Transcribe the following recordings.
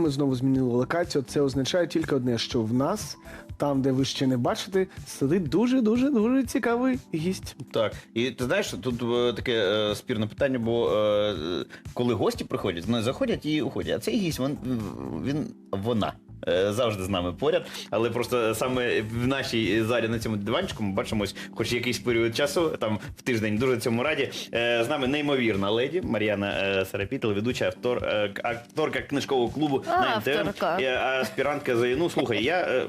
Ми знову змінили локацію. Це означає тільки одне, що в нас, там, де ви ще не бачите, сидить дуже дуже дуже цікавий гість. Так, і ти знаєш, тут е, таке е, спірне питання, бо е, коли гості приходять, вони заходять і уходять. А цей гість, він, він вона. Е, Завжди з нами поряд, але просто саме в нашій залі на цьому диванчику ми бачимось, хоч якийсь період часу, там в тиждень дуже цьому раді. Е, З нами неймовірна леді Мар'яна Сарапітл, ведуча е, к- акторка книжкового клубу А, на НТМ, е, аспірантка ЗНУ. Слухай, я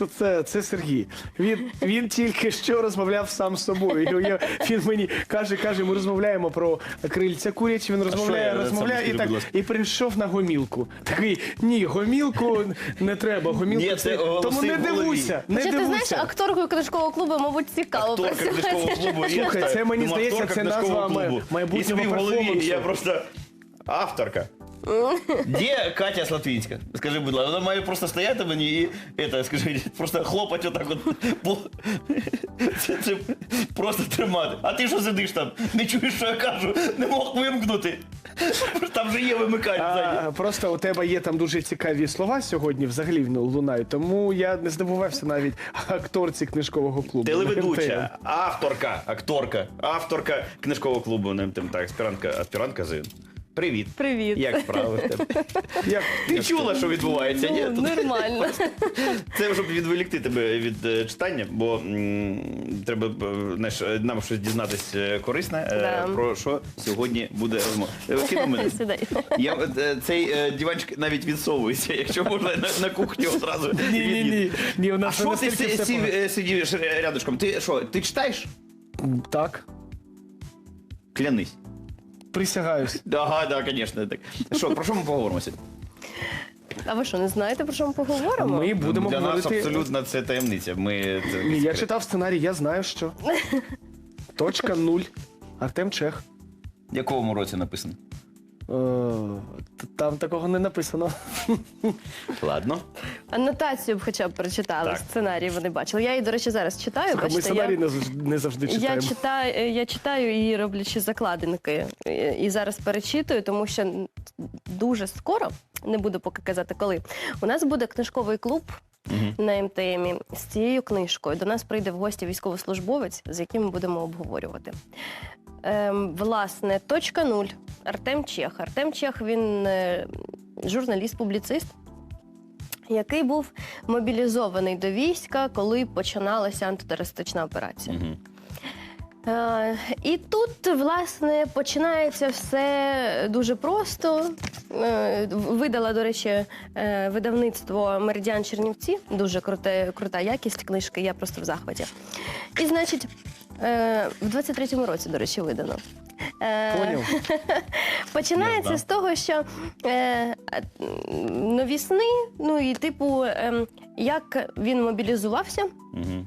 е, Це, це, це Сергій. Він, він тільки що розмовляв сам з собою. Я- Він мені каже, каже, ми розмовляємо про крильця курячі. Він розмовляє, я розмовляє сам і скажу, так будь ласка? і прийшов на гомілку. Такий ні, гомілку не треба. Гомілку Ні, це голоси тому не в голові. дивуйся. Не Хоча ти знаєш, акторкою книжкового клубу, мабуть, цікаво акторка працювати. клубу. Слухай, це, мені думаю, здається, акторка це книжкового назва клубу. майбутнього І собі в голові перформансу. я просто авторка. Де Катя Слатвінська? Скажи, будь ласка, вона має просто стояти мені і это, скажи, просто хлопати отак от. по- Це, це просто тримати. А ти що сидиш там? Не чуєш, що я кажу? Не мог вимкнути. Там же є вимикач ззаді. А, просто у тебе є там дуже цікаві слова сьогодні, взагалі ну, лунають. Тому я не здивувався навіть акторці книжкового клубу. Телеведуча, авторка, акторка, авторка книжкового клубу на МТМ. Так, аспірантка, аспірантка ЗИН. Привіт. Привіт. Як справи в тебе? Як Ти чула, що відбувається? Ні? Ну, нормально. Це щоб відволікти тебе від е, читання, бо м, треба е, знаєш, е, нам щось дізнатись е, корисне, е, Да. про що сьогодні буде розмова. Е, Кину мене. Сідай. Я, е, цей е, диванчик навіть відсовується, якщо можна на, на кухню одразу. Ні, ні, ні. Ні, у А нас що ти настільки си- все сі- е, сидиш рядышком? Ти що, ти читаєш? Так, Клянись. Присягаюсь. Ага, да, звісно. Так. Що, про що ми поговоримо сьогодні? А ви що, не знаєте, про що ми поговоримо? Ми будемо Для нас говорити. абсолютно це таємниця. Ми, це Ні, я секрет. читав сценарій, я знаю, що. Точка нуль. Артем Чех. В якому році написано? Е, Там такого не написано. Ладно. Анотацію б хоча б прочитали, Так. сценарій вони бачили. Я її, до речі, зараз читаю. Слухай, ми бачите, сценарій я... не завжди, не завжди Я читаємо. читаю, я читаю її роблячи закладинки. І- І зараз перечитую, тому що дуже скоро, не буду поки казати коли, у нас буде книжковий клуб на МТМі з цією книжкою. До нас прийде в гості військовослужбовець, з яким ми будемо обговорювати. Ем, власне, точка нуль. Артем Чех. Артем Чех він е, журналіст-публіцист. Який був мобілізований до війська, коли починалася антитерористична операція. Угу. Е, І тут, власне, починається все дуже просто. Е, Видала, до речі, е, видавництво Меридіан Чернівці. Дуже круте, крута якість книжки, я просто в захваті. І, значить, е, в 23-му році, до речі, видано. Е, Поняв? Починається Я з того, що е, нові сни, ну і типу, ем, як він мобілізувався, Угу.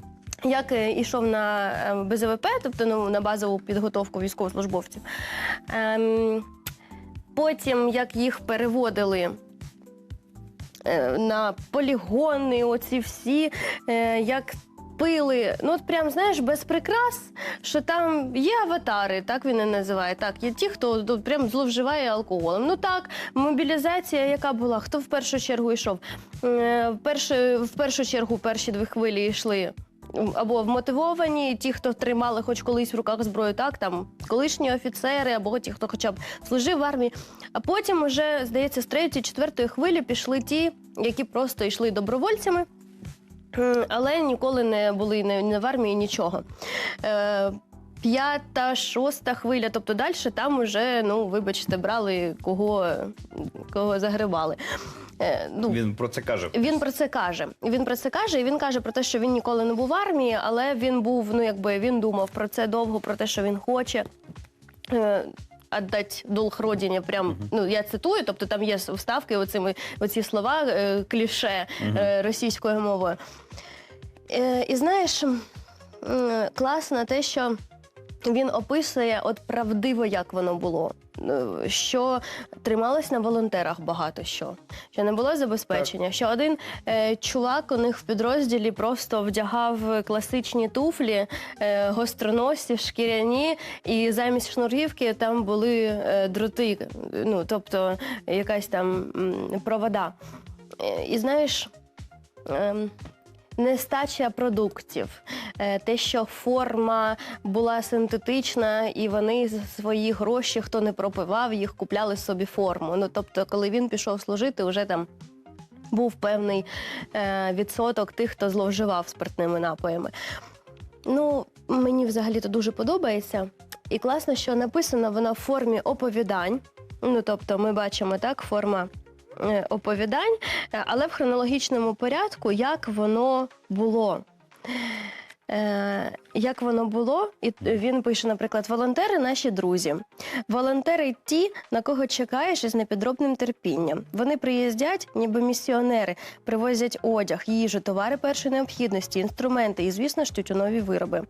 як е, ішов на е, БЗВП, тобто ну, на базову підготовку військовослужбовців. Ем, потім як їх переводили. е, На полігони, оці всі, е, як пили, ну от прям знаєш, без прикрас, що там є аватари, так він і називає. Так, є ті, хто тут прям зловживає алкоголем. Ну так, мобілізація, яка була, хто в першу чергу йшов? Е, В першу, в першу чергу перші дві хвилі йшли. Або вмотивовані, ті, хто тримали хоч колись в руках зброю, так там колишні офіцери, або ті, хто хоча б служив в армії. А потім, вже, здається, з третьої, четвертої хвилі пішли ті, які просто йшли добровольцями, але ніколи не були не, не в армії нічого. Е, П'ята, шоста хвиля, тобто далі там уже, ну, вибачте, брали кого, кого загребали. Е, ну, Він про це каже. він про це каже. Він про це каже, і він каже про те, що він ніколи не був в армії, але він був, ну якби він думав про це довго, про те, що він хоче. Е, Отдать долг родині, прям ну я цитую, тобто там є вставки, оцими оці слова е, кліше е, російською мовою. Е, і знаєш, класно те, що Він описує от правдиво, як воно було. Е, Що трималось на волонтерах багато що, що не було забезпечення. Що один е, чувак у них в підрозділі просто вдягав класичні туфлі, е, гостроносі, шкіряні, і замість шнурівки там були е, дроти, ну тобто якась там м, провода. Е, І знаєш. ем, Нестача продуктів, Е, те, що форма була синтетична, і вони за свої гроші, хто не пропивав, їх купляли собі форму. Ну тобто, коли він пішов служити, вже там був певний е, відсоток тих, хто зловживав спиртними напоями. Ну, мені взагалі то дуже подобається. І класно, що написано вона в формі оповідань. Ну, тобто, ми бачимо так, форма оповідань, е, але в хронологічному порядку, як воно було. Е, як воно було, і він пише, наприклад, волонтери наші друзі. Волонтери ті, на кого чекаєш із непідробним терпінням. Вони приїздять, ніби місіонери, привозять одяг, їжу, товари першої необхідності, інструменти і, звісно ж, тютюнові вироби.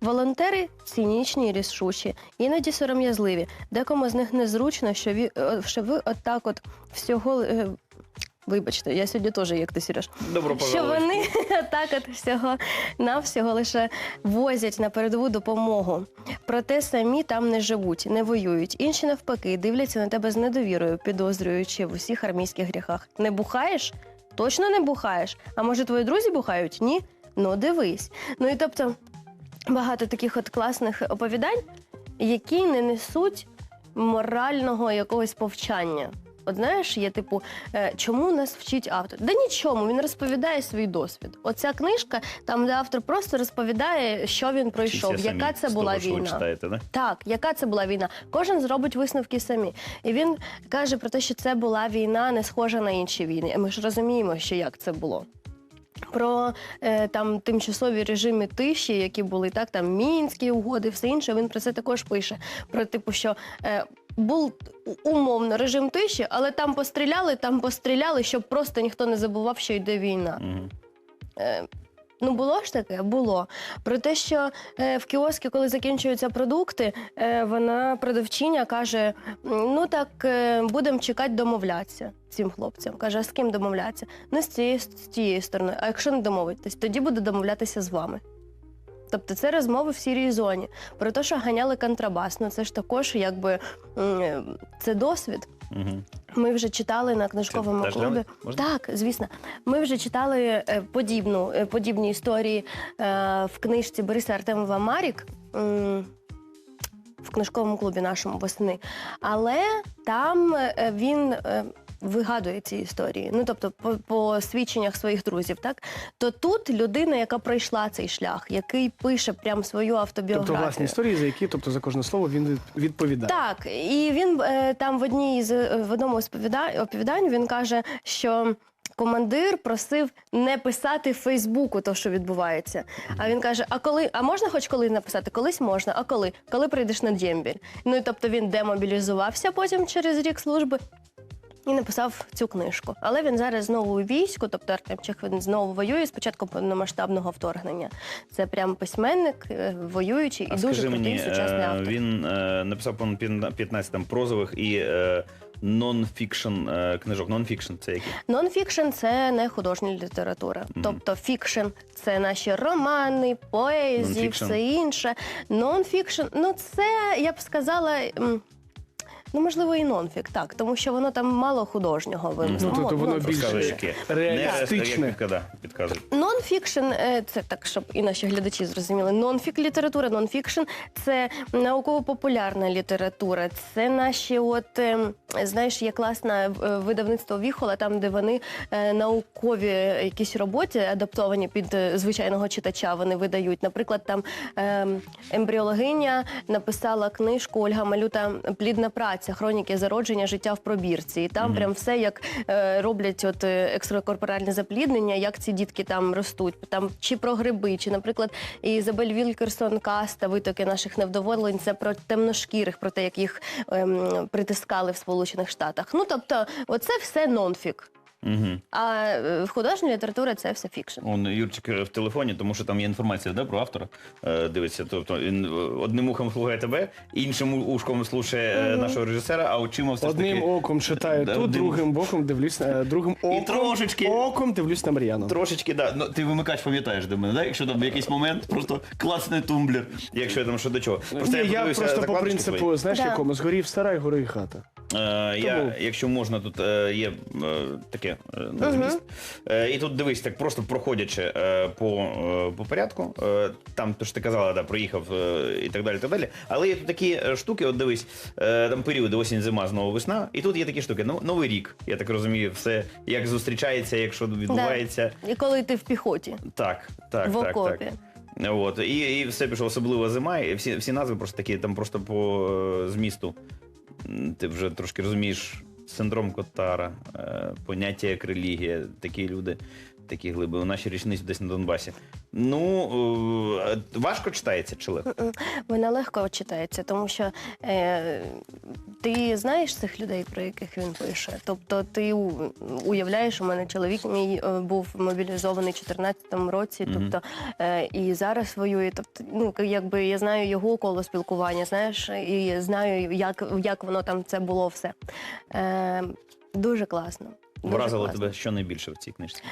Волонтери цинічні і рішучі, іноді сором'язливі. Декому з них незручно, що ви, е, що ви отак от всього. Вибачте, я сьогодні теж як ти Сереж. Добро Що пожаловать. вони так от всього навсього лише возять на передову допомогу. Проте самі там не живуть, не воюють. Інші навпаки дивляться на тебе з недовірою, підозрюючи в усіх армійських гріхах. Не бухаєш? Точно не бухаєш? А може твої друзі бухають? Ні? Ну дивись. Ну і тобто багато таких от класних оповідань, які не несуть морального якогось повчання. От знаєш, є типу, е, чому нас вчить автор? Да нічому, він розповідає свій досвід. Оця книжка, там де автор просто розповідає, що він пройшов, Вчіться яка самі це з була того, що ви війна. читаєте, да? Так, яка це була війна? Кожен зробить висновки самі. І він каже про те, що це була війна, не схожа на інші війни. Ми ж розуміємо, що як це було. Про е, там тимчасові режими тиші, які були так, там мінські угоди, все інше. Він про це також пише. Про типу, що е, був умовно режим тиші, але там постріляли, там постріляли, щоб просто ніхто не забував, що йде війна. Мгм. Е, Ну, було ж таке, було. Про те, що е, в кіоскі, коли закінчуються продукти, е, вона продавчиня каже: «М, ну так е, будемо чекати домовлятися цим хлопцям. Каже, а з ким домовлятися? Ну, з цієї з тієї сторони. А якщо не домовитись, тоді буду домовлятися з вами. Тобто це розмови в сірій зоні. Про те, що ганяли контрабас. Ну це ж також якби це досвід. Мгм. Ми вже читали на книжковому клубі. Так, звісно. Ми вже читали е, подібну, е, подібні історії е, в книжці Бориса Артемова Марік. В книжковому клубі нашому восени. Але там він вигадує ці історії. Ну тобто, по, по свідченнях своїх друзів, так то тут людина, яка пройшла цей шлях, який пише прям свою автобіографію. Тобто власні історії, за які, тобто за кожне слово він від- відповідає. Так, і він е, там в одній з е, в одному з оповіда- оповідань він каже, що. Командир просив не писати в Фейсбуку то, що відбувається. А він каже: А коли, а можна хоч коли написати? Колись можна, а коли? Коли прийдеш на Дємбіль? Ну і тобто він демобілізувався потім через рік служби і написав цю книжку. Але він зараз знову у війську, тобто Артем Чех він знову воює з початку повномасштабного вторгнення. Це прям письменник, е, воюючий і А дуже крутий сучасний е, автор. він е, написав по 15 там прозових і нон-фікшн книжок. Нон-фікшн це які? Нонфікшн це не художня література. Мгм. Тобто фікшн це наші романи, поезії, все інше. Нонфікшн, ну це я б сказала. Ну, можливо, і нонфік, так, тому що воно там мало художнього вимислу. Ну, тобто воно нонфікшн. більше Розказуєш, реалістичне. Не, як підказують. Нонфікшн е, це так, щоб і наші глядачі зрозуміли. Нонфік література, нонфікшн це науково-популярна література. Це наші, от ем, знаєш, є класне е, видавництво Віхола, там де вони е, наукові якісь роботи адаптовані під е, звичайного читача. Вони видають. Наприклад, там ем, ембріологиня написала книжку Ольга Малюта Плідна праця, хроніки зародження життя в пробірці. І там Мгм. прям все як е, роблять от е, екстракорпоральне запліднення, як ці дітки там ростуть. Там чи про гриби, чи, наприклад, Ізабель Вілкерсон Каста, витоки наших невдоволень. Це про темношкірих, про те, як їх е, притискали в Сполучених Штатах. Ну тобто, оце все нонфік. Угу. А е, художня література це все фікшн. Он Юрчик е, в телефоні, тому що там є інформація да, про автора. Е, дивиться, тобто він е, одним ухом слухає тебе, іншим ушком слухає е, нашого режисера, а очима все ж Одним таки оком читаю Да, тут, одним- другим боком дивлюсь на другим оком. трошечки. оком дивлюсь на Мар'яну. трошечки, да. Ну, ти вимикач пам'ятаєш до мене, да? якщо там в якийсь момент просто клацне тумблер, якщо я там що до чого. Ні, я подивився просто по закладочки принципу, твої. знаєш, Да. якому згорів сарай, гори і хата. Е, я, Тому- якщо можна, тут е, є е, таке е, ну, зміст. Е, і тут дивись, так просто проходячи е, по, е, по порядку, е, там то ж ти казала, да, проїхав е, і так далі, так далі. Але є тут такі штуки, от дивись, е, там періоди осінь, зима, знову весна, і тут є такі штуки. Ну, новий рік, я так розумію, все як зустрічається, якщо відбувається. І коли ти в піхоті, Так, так, в окопі. так. От, і, і все пішло, особливо зима, і всі, всі назви просто такі, там просто по е, змісту. Ти вже трошки розумієш синдром Котара, е, поняття як релігія, такі люди, такі глиби. У нашій річниці десь на Донбасі. Ну, е, важко читається чи легко? Вона легко читається, тому що е, ти знаєш цих людей, про яких він пише. Тобто ти у- уявляєш, у мене чоловік мій е, був мобілізований у 2014 році, Мгм. тобто е, і зараз воює. Тобто, ну якби я знаю його коло спілкування, знаєш, і знаю, як, як воно там це було все. Е, дуже класно. Дуже Вразило класно. тебе що найбільше в цій книжці?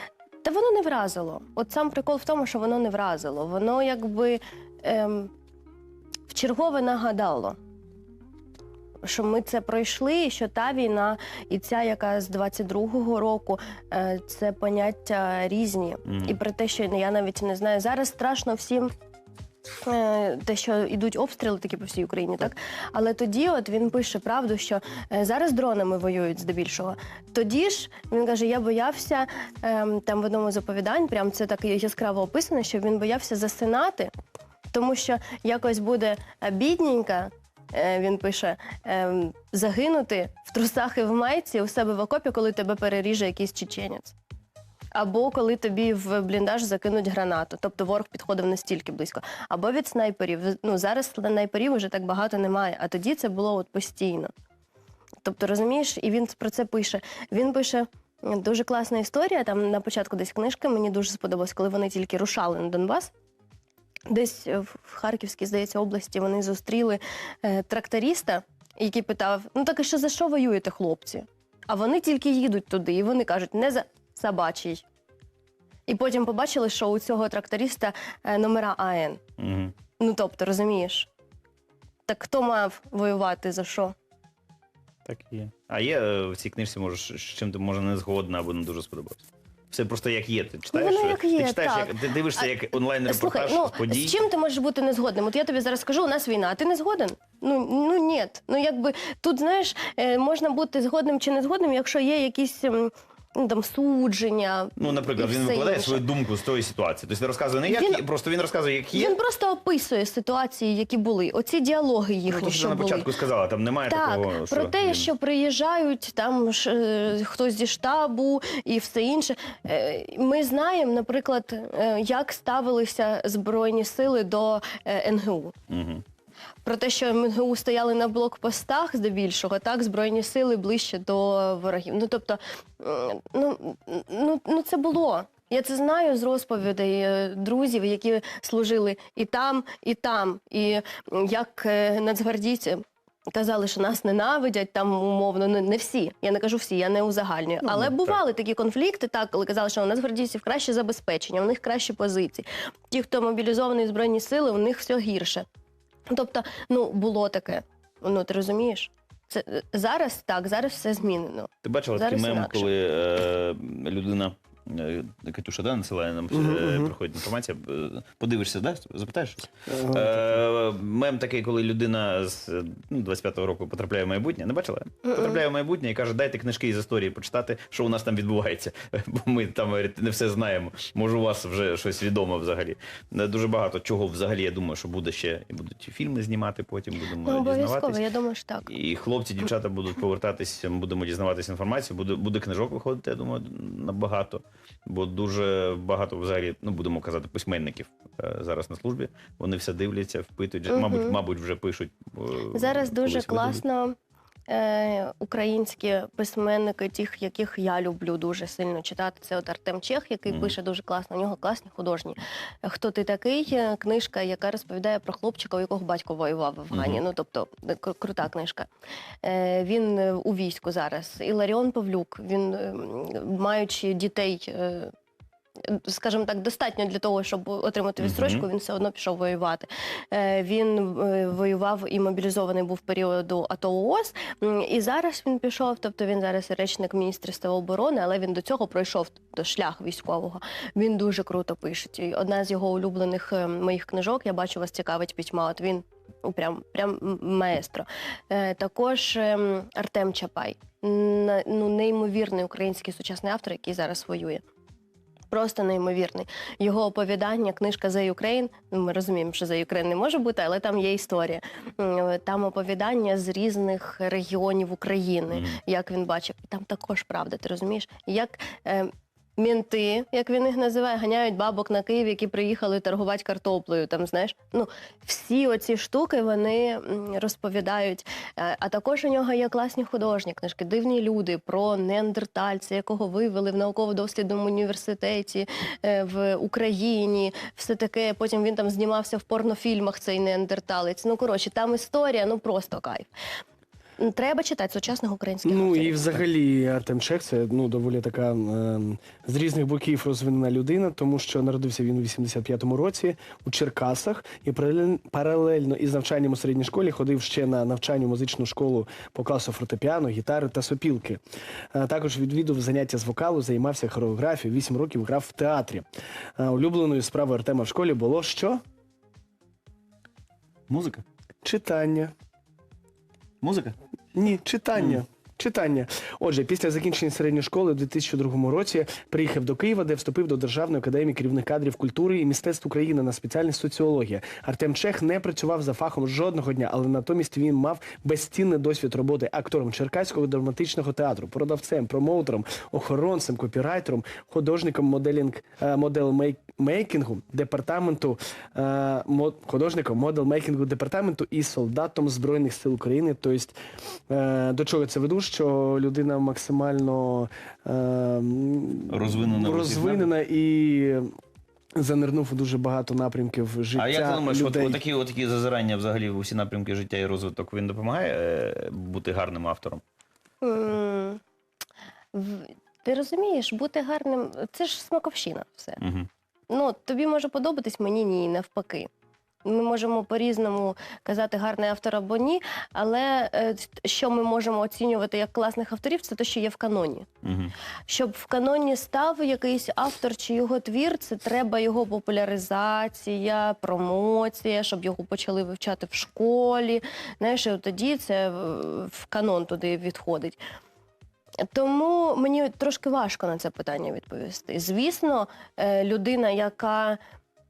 Та воно не вразило. От сам прикол в тому, що воно не вразило. Воно якби ем, вчергове нагадало, що ми це пройшли, і що та війна, і ця, яка з 22-го року, е, це поняття різні. Мгм. І про те, що я навіть не знаю. Зараз страшно всім. Е, Те, що йдуть обстріли такі по всій Україні, так але тоді, от він пише правду, що е, зараз дронами воюють здебільшого. Тоді ж він каже: я боявся ем, там в одному з оповідань, прям це так яскраво описано, що він боявся засинати, тому що якось буде е, бідненька. Він пише ем, загинути в трусах і в майці у себе в окопі, коли тебе переріже якийсь чеченець. Або коли тобі в бліндаж закинуть гранату, тобто ворог підходив настільки близько. Або від снайперів. Ну зараз снайперів вже так багато немає, а тоді це було от постійно. Тобто, розумієш, і він про це пише. Він пише дуже класна історія. Там на початку десь книжки мені дуже сподобалось, коли вони тільки рушали на Донбас. Десь е, в Харківській, здається, області вони зустріли е, тракториста, який питав: ну так і що за що воюєте, хлопці? А вони тільки їдуть туди, і вони кажуть, не за собачий. І потім побачили, що у цього тракториста е, номера АН. Угу. Ну тобто, розумієш? Так хто мав воювати за що? Так і є. А є е, в цій книжці, може, з чим ти може не згодна або не дуже сподобався? Все просто як є. Ти читаєш, воно як є, ти читаєш, так. як ти дивишся як онлайн-репортаж Слухай, з подій. ну з чим ти можеш бути не згодним? От я тобі зараз скажу, у нас війна, а ти не згоден? Ну ну ні. Ну якби тут знаєш, е, можна бути згодним чи не згодним, якщо є якісь ну, там судження. Ну, наприклад, і він все викладає інше. свою думку з тої ситуації. Тобто він розказує не як Він- є, просто він розказує, як є. Він просто описує ситуації, які були. Оці діалоги Ну, їхні, то, що що ти на були. початку сказала, там немає Так, такого. про те, він- що приїжджають там ж, е, хтось зі штабу і все інше. Е, Ми знаємо, наприклад, е, як ставилися збройні сили до е, НГУ. Мгм. Про те, що МГУ стояли на блокпостах здебільшого, так збройні сили ближче до ворогів. Ну тобто, ну, ну, ну це було. Я це знаю з розповідей е, друзів, які служили і там, і там. І як е, нацгвардійці казали, що нас ненавидять там умовно. Ну не всі. Я не кажу всі, я не узагальнюю. Ну, Але ну, бували такі конфлікти, так, коли казали, що у нацгвардійців краще забезпечення, у них кращі позиції. Ті, хто мобілізований в збройні сили, у них все гірше. Тобто, ну було таке. Ну ти розумієш? Це е, зараз так, зараз все змінено. Ти бачила Зараз такий мем, інакше. коли е, людина. Е, Катюша, да, насилає нам Мгм, е, приходить інформація. е, Подивишся, да? запитаєш щось? Е, мем такий, коли людина з е, ну, 25-го року потрапляє в майбутнє. Не бачила? Потрапляє в майбутнє і каже, дайте книжки із історії почитати, що у нас там відбувається. Бо ми там не все знаємо. Може, у вас вже щось відомо взагалі. Дуже багато чого взагалі, я думаю, що буде ще і будуть фільми знімати, потім будемо Ну, обов'язково, я думаю, що так. І хлопці, дівчата будуть повертатись, будемо дізнаватися інформацію. Буде, буде книжок виходити, я думаю, набагато. Бо дуже багато взагалі, ну будемо казати, письменників е, зараз на службі. Вони все дивляться, впитують, мабуть, мабуть, вже пишуть. е, Зараз дуже класно Е, українські письменники, тих, яких я люблю дуже сильно читати, це от Артем Чех, який пише дуже класно. У нього класні художні. Хто ти такий? Е, Книжка, яка розповідає про хлопчика, у якого батько воював в Афгані. Ну тобто е, крута книжка. Е, він е, у війську зараз. Іларіон Павлюк. Він, е, маючи дітей. е, Скажімо так, достатньо для того, щоб отримати відстрочку, він все одно пішов воювати. Е, Він е, воював і мобілізований був в періоду АТО ООС. І зараз він пішов, тобто він зараз речник Міністерства оборони, але він до цього пройшов тобто, шлях військового. Він дуже круто пише. І одна з його улюблених е, моїх книжок, я бачу, вас цікавить пітьма. От він прям, прям маестро. Е, Також ем, Артем Чапай, ну, неймовірний український сучасний автор, який зараз воює. Просто неймовірний. Його оповідання, книжка «The Ukraine», ну, Ми розуміємо, що «The Ukraine» не може бути, але там є історія. Там оповідання з різних регіонів України, як він бачив. І там також правда, ти розумієш? Як е, мінти, як він їх називає, ганяють бабок на Київ, які приїхали торгувати картоплею. Там знаєш, ну всі оці штуки вони розповідають. Е, А також у нього є класні художні книжки, дивні люди про неандертальця, якого вивели в науково-дослідному університеті е, в Україні. Все таке. Потім він там знімався в порнофільмах. Цей неандерталець. Ну коротше, там історія, ну просто кайф. Треба читати сучасних українських Ну авторів. і взагалі Артем Чех це ну доволі така е, з різних боків розвинена людина, тому що народився він у 85-му році у Черкасах і паралель- паралельно із навчанням у середній школі ходив ще на навчання музичну школу по класу фортепіано, гітари та сопілки. Е, також відвідав заняття з вокалу, займався хореографією, 8 років грав в театрі. Е, улюбленою справою Артема в школі було що? Музика? Читання. Музика? Ні, читання. Читання. Отже, після закінчення середньої школи у 2002 році приїхав до Києва, де вступив до Державної академії керівних кадрів культури і мистецтв України на спеціальність соціологія. Артем Чех не працював за фахом жодного дня, але натомість він мав безцінний досвід роботи актором Черкаського драматичного театру, продавцем, промоутером, охоронцем, копірайтером, художником моделінг е, моделмейкінгу департаменту е, художником моделмейкінгу департаменту і солдатом збройних сил України. Тобто, е, до чого це веду? Що людина максимально е, Розвинена розвинена і занирнув у дуже багато напрямків життя А як ти думаєш, людей. от такі, от такі зазирання взагалі в усі напрямки життя і розвиток він допомагає е, бути гарним автором? М, Ти розумієш, бути гарним це ж смаковщина. Все. Угу. Ну, тобі може подобатись, мені ні, навпаки. Ми можемо по-різному казати гарний автор або ні, але е, що ми можемо оцінювати як класних авторів, це те, що є в каноні. Угу. Щоб в каноні став якийсь автор чи його твір, це треба його популяризація, промоція, щоб його почали вивчати в школі. Знаєш, і тоді це в- в канон туди відходить. Тому мені трошки важко на це питання відповісти. Звісно, е, людина, яка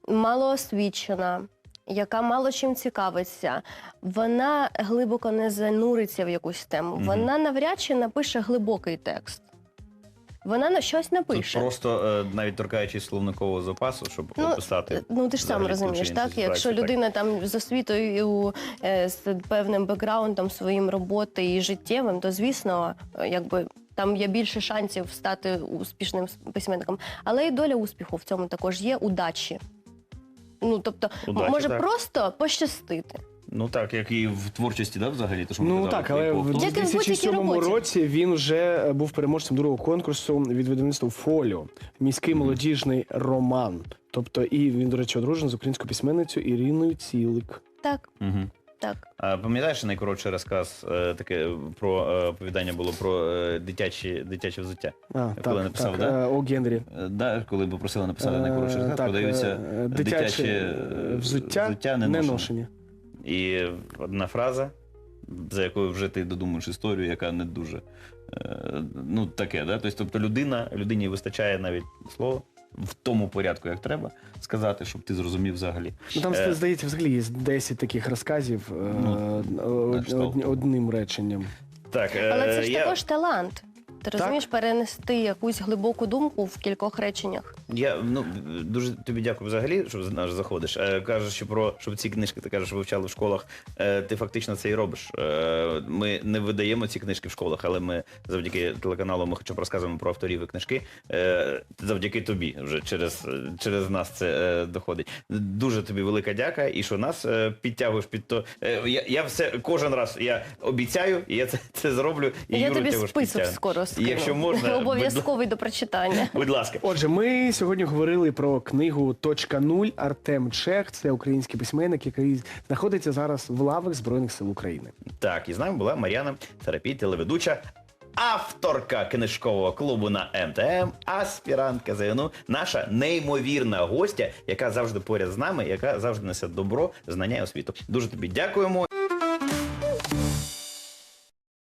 малоосвічена, яка мало чим цікавиться, вона глибоко не зануриться в якусь тему. Мгм. Вона навряд чи напише глибокий текст. Вона на щось Тут напише. просто е, навіть торкаючись словникового запасу, щоб Ну, описати. Ну ти ж сам взагалі розумієш, так? Якщо так. людина там з освітою е, з певним бекграундом своїм роботи і життєвим, то звісно, е, якби. Там є більше шансів стати успішним письменником, але і доля успіху в цьому також є удачі. Ну тобто, Удачі, може так. просто пощастити. Ну так, як і в творчості, да, взагалі, то що ми Ну казали, так, але типу, в Як і в будь-якій 2007 роботі. році він вже е, був переможцем другого конкурсу від видавництва Фоліо, міський молодіжний роман. Тобто, і він, до речі, одружений з українською письменницею Іриною Цілик. Так, Мгм. Так. А пам'ятаєш найкоротший розказ е, таке про е, оповідання було про е, дитячі, дитяче взуття? А, Коли так, написав, так, да? е, О Генрі. Е, Да, коли попросили написати Е, найкоротший розказ, так, подаються е, дитяче е, взуття, взуття не ношені. ношені. І одна фраза, за якою вже ти додумуєш історію, яка не дуже е, ну таке, да? Тобто, тобто людина, людині вистачає навіть слова в тому порядку, як треба сказати, щоб ти зрозумів взагалі. Ну там Е, здається, взагалі є 10 таких розказів е, Ну, од- кшталт. од- одним реченням. Так, Але це е, ж я... також талант. Ти розумієш, перенести якусь глибоку думку в кількох реченнях. Я ну дуже тобі дякую взагалі, що з- наш заходиш. Е, кажеш, що про щоб ці книжки ти кажеш, вивчали в школах. Е, ти фактично це і робиш. Е, ми не видаємо ці книжки в школах, але ми завдяки телеканалу ми хоча б розказуємо про авторів і книжки. Е, завдяки тобі вже через, через нас це е, доходить. Дуже тобі велика дяка, і що нас е, підтягуєш під то. Е, я, я все кожен раз я обіцяю, і я це, це зроблю. І Я Юру тобі список підтягну. скоро скину. Якщо можна, будь- Обов'язковий до прочитання. Будь ласка. Отже, ми сьогодні говорили про книгу Точка нуль Артем Чех. Це український письменник, який знаходиться зараз в лавах Збройних сил України. Так, і з нами була Мар'яна Терапій, телеведуча, авторка книжкового клубу на МТМ, аспірантка ЗНУ, наша неймовірна гостя, яка завжди поряд з нами, яка завжди несе добро, знання і освіту. Дуже тобі дякуємо.